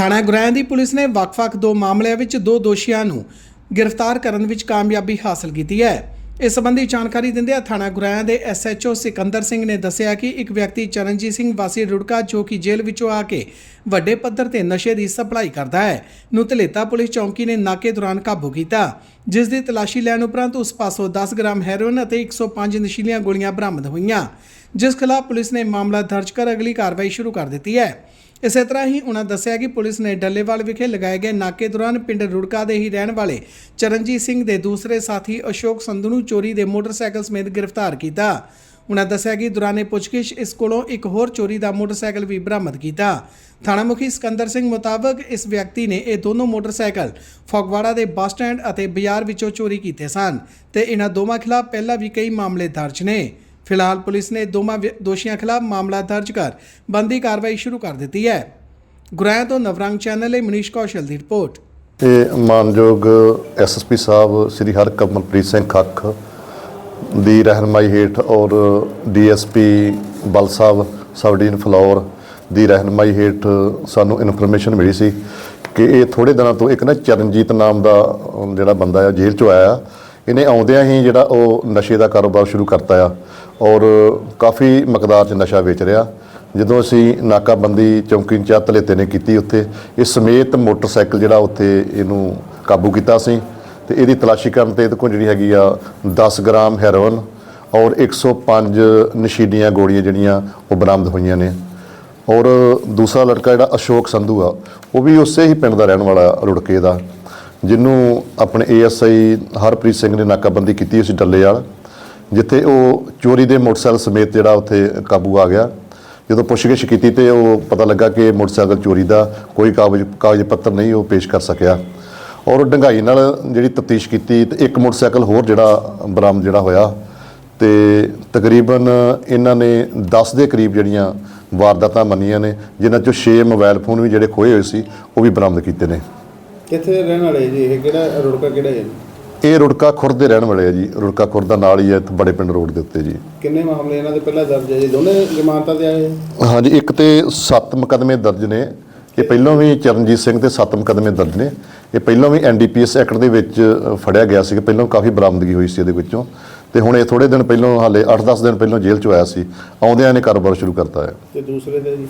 ਥਾਣਾ ਗੁਰੈਂ ਦੀ ਪੁਲਿਸ ਨੇ ਵੱਖ-ਵੱਖ ਦੋ ਮਾਮਲਿਆਂ ਵਿੱਚ ਦੋ ਦੋਸ਼ੀਆਂ ਨੂੰ ਗ੍ਰਿਫਤਾਰ ਕਰਨ ਵਿੱਚ ਕਾਮਯਾਬੀ ਹਾਸਲ ਕੀਤੀ ਹੈ। ਇਸ ਸੰਬੰਧੀ ਜਾਣਕਾਰੀ ਦਿੰਦਿਆਂ ਥਾਣਾ ਗੁਰਾਇਆਂ ਦੇ ਐਸਐਚਓ ਸਿਕੰਦਰ ਸਿੰਘ ਨੇ ਦੱਸਿਆ ਕਿ ਇੱਕ ਵਿਅਕਤੀ ਚਰਨਜੀਤ ਸਿੰਘ ਵਾਸੀ ਰੁੜਕਾ, ਜੋ ਕਿ ਜੇਲ੍ਹ ਵਿੱਚੋਂ ਆ ਕੇ ਵੱਡੇ ਪੱਧਰ ਤੇ ਨਸ਼ੇ ਦੀ ਸਪਲਾਈ ਕਰਦਾ ਹੈ, ਨੂੰ ਧਲੇਤਾ ਪੁਲਿਸ ਚੌਂਕੀ ਨੇ ਨਾਕੇ ਦੌਰਾਨ ਕਾਬੂ ਕੀਤਾ। ਜਿਸ ਦੀ ਤਲਾਸ਼ੀ ਲੈਣ ਉਪਰੰਤ ਉਸ ਪਾਸੋਂ 10 ਗ੍ਰਾਮ ਹੈਰੋਇਨ ਅਤੇ 105 ਨਸ਼ੀਲੀਆਂ ਗੋਲੀਆਂ ਬਰਾਮਦ ਹੋਈਆਂ। ਜਿਸ ਖਿਲਾਫ ਪੁਲਿਸ ਨੇ ਮਾਮਲਾ ਦਰਜ ਕਰ ਅਗਲੀ ਕਾਰਵਾਈ ਸ਼ੁਰੂ ਕਰ ਦਿੱਤੀ ਹੈ। ਇਸੇ ਤਰ੍ਹਾਂ ਹੀ ਉਹਨਾਂ ਦੱਸਿਆ ਕਿ ਪੁਲਿਸ ਨੇ ਡੱਲੇਵਾਲ ਵਿਖੇ ਲਗਾਏ ਗਏ ਨਾਕੇ ਦੌਰਾਨ ਪਿੰਡ ਰੁੜਕਾ ਦੇ ਹੀ ਰਹਿਣ ਵਾਲੇ ਚਰਨਜੀਤ ਸਿੰਘ ਦੇ ਦੂਸਰੇ ਸਾਥੀ ਅਸ਼ੋਕ ਸੰਧੂ ਨੂੰ ਚੋਰੀ ਦੇ ਮੋਟਰਸਾਈਕਲ ਸਮੇਤ ਗ੍ਰਿਫਤਾਰ ਕੀਤਾ। ਉਹਨਾਂ ਦੱਸਿਆ ਕਿ ਦੌਰਾਨੇ ਪੁੱਛਗਿੱਛ ਇਸ ਕੋਲੋਂ ਇੱਕ ਹੋਰ ਚੋਰੀ ਦਾ ਮੋਟਰਸਾਈਕਲ ਵੀ ਬਰਾਮਦ ਕੀਤਾ। ਥਾਣਾ ਮੁਖੀ ਸਿਕੰਦਰ ਸਿੰਘ ਮੁਤਾਬਕ ਇਸ ਵਿਅਕਤੀ ਨੇ ਇਹ ਦੋਨੋਂ ਮੋਟਰਸਾਈਕਲ ਫਗਵਾੜਾ ਦੇ ਬੱਸ ਸਟੈਂਡ ਅਤੇ ਬਾਜ਼ਾਰ ਵਿੱਚੋਂ ਚੋਰੀ ਕੀਤੇ ਸਨ ਤੇ ਇਹਨਾਂ ਦੋਵਾਂ ਖਿਲਾਫ ਪਹਿਲਾਂ ਵੀ ਕਈ ਮਾਮਲੇ ਦਰਜ ਨੇ। ਫਿਲਹਾਲ ਪੁਲਿਸ ਨੇ ਦੋਵਾਂ ਦੋਸ਼ੀਆਂ ਖਿਲਾਫ ਮਾਮਲਾ ਦਰਜ ਕਰ ਬੰਦੀ ਕਾਰਵਾਈ ਸ਼ੁਰੂ ਕਰ ਦਿੱਤੀ ਹੈ ਗੁਰਾਇਆ ਤੋਂ ਨਵਰੰਗ ਚੈਨਲ ਲਈ ਮਨੀਸ਼ ਕੌਸ਼ਲ ਦੀ ਰਿਪੋਰਟ ਇਹ ਮਾਨਯੋਗ ਐਸਐਸਪੀ ਸਾਹਿਬ ਸ੍ਰੀ ਹਰਕਮਲਪ੍ਰੀਤ ਸਿੰਘ ਖੱਖ ਦੀ ਰਹਿਨਮਾਈ ਹੇਠ ਔਰ ਡੀਐਸਪੀ ਬਲ ਸਾਹਿਬ ਸਬਡੀਨ ਫਲੋਰ ਦੀ ਰਹਿਨਮਾਈ ਹੇਠ ਸਾਨੂੰ ਇਨਫੋਰਮੇਸ਼ਨ ਮਿਲੀ ਸੀ ਕਿ ਇਹ ਥੋੜੇ ਦਿਨਾਂ ਤੋਂ ਇੱਕ ਨਾ ਚਰਨਜੀਤ ਨਾਮ ਦਾ ਜਿਹੜਾ ਬੰਦਾ ਆ ਜੇਲ੍ਹ ਚੋਂ ਆਇਆ ਇਹਨੇ ਆਉਂਦਿਆਂ ਹੀ ਜਿਹੜਾ ਉਹ ਨਸ਼ੇ ਦਾ ਕਾਰੋਬਾਰ ਸ਼ੁਰੂ ਕਰਤਾ ਆ ਔਰ ਕਾਫੀ ਮਕਦਾਰ 'ਚ ਨਸ਼ਾ ਵੇਚ ਰਿਹਾ। ਜਦੋਂ ਅਸੀਂ ਨਾਕਾਬੰਦੀ ਚੌਂਕੀ ਇੰਚਾਰਜ ਧਲੇਤੇ ਨੇ ਕੀਤੀ ਉੱਥੇ ਇਸ ਸਮੇਤ ਮੋਟਰਸਾਈਕਲ ਜਿਹੜਾ ਉੱਥੇ ਇਹਨੂੰ ਕਾਬੂ ਕੀਤਾ ਸੀ ਤੇ ਇਹਦੀ ਤਲਾਸ਼ੀ ਕਰਨ ਤੇ ਇਹਦੇ ਕੋਲ ਜਿਹੜੀ ਹੈਗੀ ਆ 10 ਗ੍ਰਾਮ ਹੈਰੋਇਨ ਔਰ 105 ਨਸ਼ੀਲੀਆਂ ਗੋਲੀਆਂ ਜਿਹੜੀਆਂ ਉਹ ਬਰਾਮਦ ਹੋਈਆਂ ਨੇ। ਔਰ ਦੂਸਰਾ ਲੜਕਾ ਜਿਹੜਾ ਅਸ਼ੋਕ ਸੰਧੂ ਆ, ਉਹ ਵੀ ਉਸੇ ਹੀ ਪਿੰਡ ਦਾ ਰਹਿਣ ਵਾਲਾ ਰੁੜਕੇ ਦਾ। ਜਿਹਨੂੰ ਆਪਣੇ ਏਐਸਆਈ ਹਰਪ੍ਰੀਤ ਸਿੰਘ ਨੇ ਨਾਕਾਬੰਦੀ ਕੀਤੀ ਸੀ ਡੱਲੇ ਵਾਲ ਜਿੱਥੇ ਉਹ ਚੋਰੀ ਦੇ ਮੋਟਰਸਾਈਕਲ ਸਮੇਤ ਜਿਹੜਾ ਉੱਥੇ ਕਾਬੂ ਆ ਗਿਆ। ਜਦੋਂ ਪੁੱਛਗਿੱਛ ਕੀਤੀ ਤੇ ਉਹ ਪਤਾ ਲੱਗਾ ਕਿ ਮੋਟਰਸਾਈਕਲ ਚੋਰੀ ਦਾ ਕੋਈ ਕਾਗਜ਼ ਕਾਗਜ਼ ਪੱਤਰ ਨਹੀਂ ਉਹ ਪੇਸ਼ ਕਰ ਸਕਿਆ। ਔਰ ਡੰਗਾਈ ਨਾਲ ਜਿਹੜੀ ਤਫਤੀਸ਼ ਕੀਤੀ ਤੇ ਇੱਕ ਮੋਟਰਸਾਈਕਲ ਹੋਰ ਜਿਹੜਾ ਬਰਾਮਦ ਜਿਹੜਾ ਹੋਇਆ ਤੇ ਤਕਰੀਬਨ ਇਹਨਾਂ ਨੇ 10 ਦੇ ਕਰੀਬ ਜਿਹੜੀਆਂ ਵਾਰਦਾਤਾਂ ਮੰਨੀਆਂ ਨੇ, ਜਿਨ੍ਹਾਂ ਚੋਂ 6 ਮੋਬਾਈਲ ਫੋਨ ਵੀ ਜਿਹੜੇ ਖੋਏ ਹੋਏ ਸੀ, ਉਹ ਵੀ ਬਰਾਮਦ ਕੀਤੇ ਨੇ। ਕਿੱਥੇ ਰਹਿਣ ਵਾਲੇ ਜੀ? ਇਹ ਕਿਹੜਾ ਰੁੜਕਾ ਕਿਹੜਾ ਹੈ ਇਹ ਰੁੜਕਾ ਖੁਰਦ ਦੇ ਰਹਿਣ ਵਾਲੇ ਆ ਜੀ। ਰੁੜਕਾ ਖੁਰਦ ਦਾ ਨਾਲ ਹੀ ਹੈ ਇੱਥੇ ਬੜੇ ਪਿੰਡ ਰੋਡ ਦੇ ਉੱਤੇ ਜੀ। ਕਿੰਨੇ ਮਾਮਲੇ ਇਹਨਾਂ ਦੇ ਪਹਿਲਾਂ ਦਰਜ ਹੈ ਜੀ? ਦੋਨੇ ਜ਼ਮਾਨਤਾਂ ਤੇ ਆਏ? ਹਾਂਜੀ ਇੱਕ ਤੇ 7 ਮੁਕੱਦਮੇ ਦਰਜ ਨੇ। ਇਹ ਪਹਿਲਾਂ ਵੀ ਚਰਨਜੀਤ ਸਿੰਘ ਤੇ 7 ਮੁਕੱਦਮੇ ਦਰਜ ਨੇ। ਇਹ ਪਹਿਲਾਂ ਵੀ ਐਨਡੀਪੀਐਸ ਐਕਟ ਦੇ ਵਿੱਚ ਫੜਿਆ ਗਿਆ ਸੀ ਪਹਿਲਾਂ ਕਾਫੀ ਬਰਾਮਦਗੀ ਹੋਈ ਸੀ ਇਹਦੇ ਵਿੱਚੋਂ। ਤੇ ਹੁਣ ਇਹ ਥੋੜੇ ਦਿਨ ਪਹਿਲਾਂ ਹਾਲੇ 8-10 ਦਿਨ ਪਹਿਲਾਂ ਜੇਲ੍ਹ ਚੋਂ ਆਇਆ ਸੀ। ਆਉਂਦਿਆਂ ਇਹਨੇ ਕਾਰੋਬਾਰ ਸ਼ੁਰੂ ਕਰਤਾ ਹੈ। ਤੇ ਦੂਸਰੇ ਤੇ ਜੀ?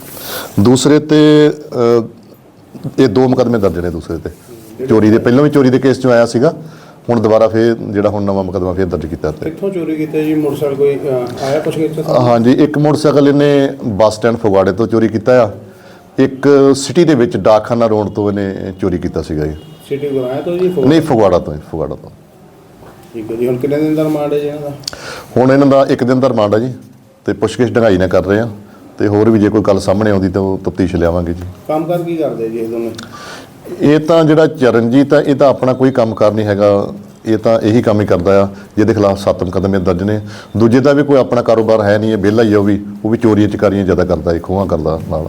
ਦੂਸਰੇ ਤੇ ਇਹ ਦੋ ਮੁਕੱਦਮੇ ਦਰਜ ਨੇ ਦੂਸਰੇ ਤੇ। ਚੋਰੀ ਦੇ ਪਹਿਲਾਂ ਵੀ ਚੋਰੀ ਦੇ ਕੇਸ ਚੋਂ ਆਇਆ ਸੀਗਾ ਹੁਣ ਦੁਬਾਰਾ ਫੇਰ ਜਿਹੜਾ ਹੁਣ ਨਵਾਂ ਮੁਕੱਦਮਾ ਫੇਰ ਦਰਜ ਕੀਤਾ ਤੇ। ਕਿੱਥੋਂ ਚੋਰੀ ਕੀਤੇ ਜੀ? ਮੋਟਰਸਾਈਕਲ ਕੋਈ ਆਇਆ ਪੁੱਛ ਗਿੱਛ ਹਾਂਜੀ ਇੱਕ ਮੋਟਰਸਾਈਕਲ ਇਹਨੇ ਬੱਸ ਸਟੈਂਡ ਫਗਵਾੜੇ ਤੋਂ ਚੋਰੀ ਕੀਤਾ ਆ। ਇੱਕ ਸਿਟੀ ਦੇ ਵਿੱਚ ਡਾਕਖਾਨਾ ਰੋਡ ਤੋਂ ਇਹਨੇ ਚੋਰੀ ਕੀਤਾ ਸੀਗਾ ਜੀ ਸਿਟੀ ਗੁਰਾਇਆ ਤੋਂ ਜੀ ਨਹੀਂ ਫਗਵਾੜਾ ਤੋਂ ਜੀ, ਫਗਵਾੜਾ ਤੋਂ। ਠੀਕ ਹੈ ਜੀ ਹੁਣ ਕਿੰਨੇ ਦਿਨ ਦਾ ਰਿਮਾਂਡ ਹੈ ਜੀ ਇਹਨਾਂ ਦਾ? ਹੁਣ ਇਹਨਾਂ ਦਾ ਇੱਕ ਦਿਨ ਦਾ ਰਿਮਾਂਡ ਆ ਜੀ ਤੇ ਪੁੱਛਗਿੱਛ ਢੰਗਾਈ ਨਾਲ ਕਰ ਰਹੇ ਆ। ਤੇ ਹੋਰ ਵੀ ਜੇ ਕੋਈ ਗੱਲ ਸਾਹਮਣੇ ਆਉਂਦੀ ਤਾਂ ਉਹ ਤਫਤੀਸ਼ ਲਿਆਵਾਂਗੇ ਜੀ। ਕੰਮ ਕਰ ਕੀ ਕਰਦੇ ਜੀ ਇਹ ਦੋਨੇ? ਇਹ ਤਾਂ ਜਿਹੜਾ ਚਰਨਜੀਤ ਆ ਇਹ ਤਾਂ ਆਪਣਾ ਕੋਈ ਕੰਮਕਾਰ ਨਹੀਂ ਹੈਗਾ। ਇਹ ਤਾਂ ਇਹੀ ਕੰਮ ਹੀ ਕਰਦਾ ਆ ਜਿਹਦੇ ਖਿਲਾਫ ਸੱਤ ਮੁਕੱਦਮੇ ਦਰਜ ਨੇ। ਦੂਜੇ ਦਾ ਵੀ ਕੋਈ ਆਪਣਾ ਕਾਰੋਬਾਰ ਹੈ ਨਹੀਂ ਇਹ ਵਿਹਲਾ ਹੀ ਆ ਉਹ ਵੀ। ਉਹ ਵੀ ਚੋਰੀਆਂ ਚਕਾਰੀਆਂ ਜ਼ਿਆਦਾ ਕਰਦਾ ਹੈ ਖੋਹਾਂ ਕਰਦਾ ਨਾਲ।